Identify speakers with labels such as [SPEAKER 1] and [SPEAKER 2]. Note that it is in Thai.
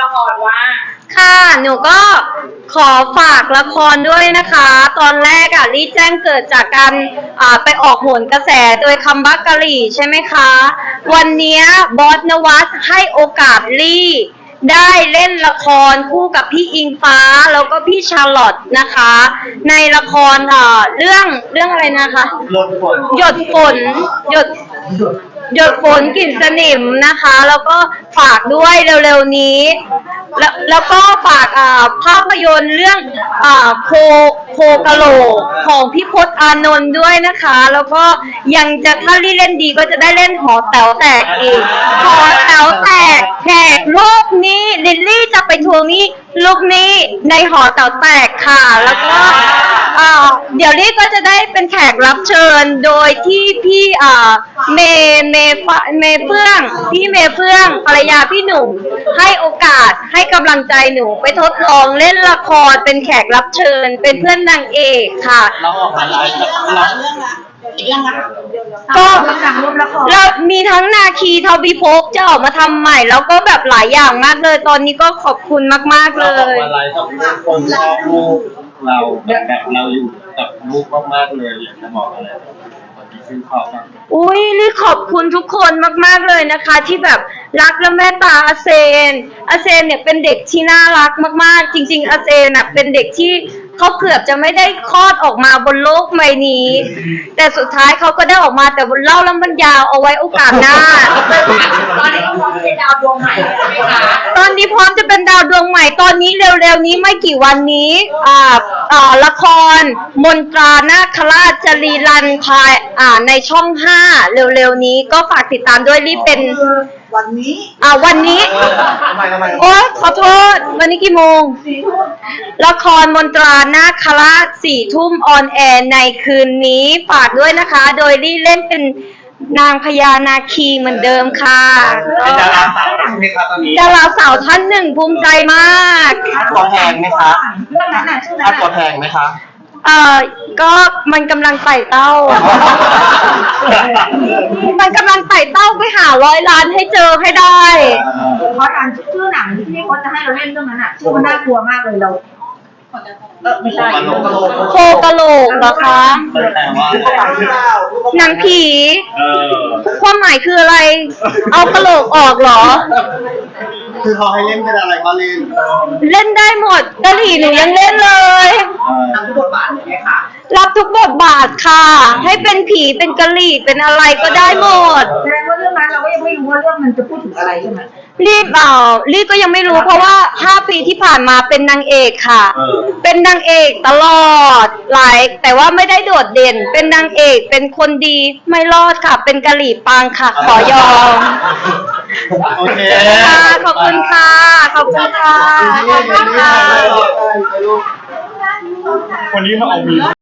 [SPEAKER 1] ละครว่า
[SPEAKER 2] ค่ะ หนูก็ขอฝากละครด้วยนะคะ ตอนแรกอะรีแจ้งเกิดจากการอ่าไปออกโหนกระแสโดยคำบักกะหรี่ใช่ไหมคะ วันเนี้ยบอสนวัตให้โอกาสลี่ได้เล่นละครคู่กับพี่อิงฟ้าแล้วก็พี่ชาร์ลอตนะคะ ในละครเอ่อเรื่องเรื่องอะไรนะคะ
[SPEAKER 3] ลดฝน
[SPEAKER 2] หยดฝนหยด หยดฝนกลิ่นสนิมนะคะ แล้วก็ฝากด้วยเร็วๆนี้ แล้วแล้วก็ฝากอ่าภาพยนตร์เรื่องอ่าโคโคกะโหลกของพี่พศอานนท์ด้วยนะคะ แล้วก็ยังจะถ้าลี่เล่นดีก็จะได้เล่นหอแต๋วแตกอีกหอแต๋วแตกแขกลูกนี้ลิลลี่จะไปทวงหนี้ลูกนี้ในหอแต๋วแตกค่ะ แล้วก็ เดี๋ยวลี่ก็จะได้เป็นแขกรับเชิญโดยที่พี่อ่าเมเมฟเมเฟื่อง พี่เมเฟื่องภรรยาพี่หนุ่ม ให้โอกาสให้กำลังใจหนูไปทดลองเล่นละครเป็นแขกรับเชิญ เป็นเพื่อนนางเอกค่ะ
[SPEAKER 3] เราออกมาไลฟ์เรา
[SPEAKER 1] เรื่องละอีกเรื่องละ
[SPEAKER 2] ก็
[SPEAKER 1] สั่งรวมละคร
[SPEAKER 2] แล้วมีทั้งนาคีทวีภพจะออกมาทำใหม่ แล้วก็แบบหลายอย่างมากเลย ตอนนี้ก็ขอบคุณมาก ๆ เล
[SPEAKER 3] เราออก
[SPEAKER 2] ย
[SPEAKER 3] มาไลฟ์กับคนชอบลูก เราแบบเราอยู่กับลูกมากๆเลยอยากจะบอกอะไรคนที่ชื่นชอบบ้าง
[SPEAKER 2] อุ้ยนี่ขอบคุณทุกคนมากๆเลยนะคะ ที่แบบรักและแม่ตาอาเซนอาเซนเนี่ยเป็นเด็กที่น่ารักมาก ๆ จริง ๆอาเซนน่ะเป็นเด็กที่ เขาเกือบจะไม่ได้คลอดออกมาบนโลกใบนี้ แต่สุดท้ายเขาก็ได้ออกมาแต่บนเล่าแล้วมันยาวเอาไว้โอกาสหน้า
[SPEAKER 1] ตอนนี้ก็พร้อมเป็นดาวดวงใหม่ใช่ไหมคะ
[SPEAKER 2] ตอนนี้พร้อมจะเป็นดาวดวงใหม่ตอนนี้เร็วๆนี้ไม่กี่วันนี้อ่าอ่าละคร มนตรานาคราชจรีรันพายอ่าในช่องห้าเร็วๆนี้ก็ฝากติดตามด้วยรีบเป็น
[SPEAKER 1] วันนี้
[SPEAKER 2] อ่าวันนี้
[SPEAKER 3] ทำไมทำไม
[SPEAKER 2] โอ๊ยขอโทษ วันนี้กี่โมง
[SPEAKER 1] สี่ทุ่ม
[SPEAKER 2] ละครมนตรานาคราชสี่ทุ่มออนแอร์ในคืนนี้ฝากด้วยนะคะ โดยรีเล่นเป็นนางพญานาคีเหมือนเดิมค่ะ
[SPEAKER 3] เป็นดาราสาวใช่ไหมคะตอนนี้
[SPEAKER 2] ดาราสาวท่านหนึ่งภูมิใจมาก
[SPEAKER 3] ค่าตัวแพงไหมคะ
[SPEAKER 1] เรื่องนั้นน่ะชื่อนั้
[SPEAKER 3] ค่านตัว
[SPEAKER 1] น่ะ
[SPEAKER 3] แพงไหมคะ
[SPEAKER 2] เอ่อก็มันกำลังไต่เต้ามันกำลังไต่เต้าไปหาร้อยล้านให้เจอให้ได้
[SPEAKER 1] เพราะอ่านชื่อหนังที่พี่เขาจะให้เราเล่นเรื่องนั้นอะชื่อมันน่ากลัวมากเลยเราเออ ไม่ใช่
[SPEAKER 2] โคกะโหลกเหรอคะ
[SPEAKER 3] แต่ว่า
[SPEAKER 2] หนังผี
[SPEAKER 3] เออ
[SPEAKER 2] ความหมายคืออะไร เอากะโหลกออกเหรอ
[SPEAKER 3] คือเขาให้เล่นเป็นอะไรก็เล่น
[SPEAKER 2] เล่นได้หมดกะหรี่หนูยังเล่นเลย
[SPEAKER 1] ทำทุกบทบาทใช่ไหมคะ
[SPEAKER 2] รับทุกบทบาทค่ะ ให้เป็นผีเป็นกะหรี่เป็นอะไรก็ได้หมด
[SPEAKER 1] แสดงว่าเรื่องนั้นเราก็ยัง ไม่รู้ว่าเรื่องมันจะพูดถึงอะไรใช่ไหม
[SPEAKER 2] รีบเอ่อรีบก็ยังไม่รู้เพราะว่า 5 ปีที่ผ่านมาเป็นนางเอกค่ะ
[SPEAKER 3] เออ
[SPEAKER 2] เป็นนางเอกตลอดหลายแต่ว่าไม่ได้โดดเด่น เป็นนางเอกเป็นคนดีไม่รอดค่ะ เป็นกะหรี่ปังค่ะ ขอยอม
[SPEAKER 3] โอเค
[SPEAKER 2] ค่ะขอบคุณค่ะ ขอบคุณค่ะขอบคุณค่ะ
[SPEAKER 3] วันนี้มาเอามี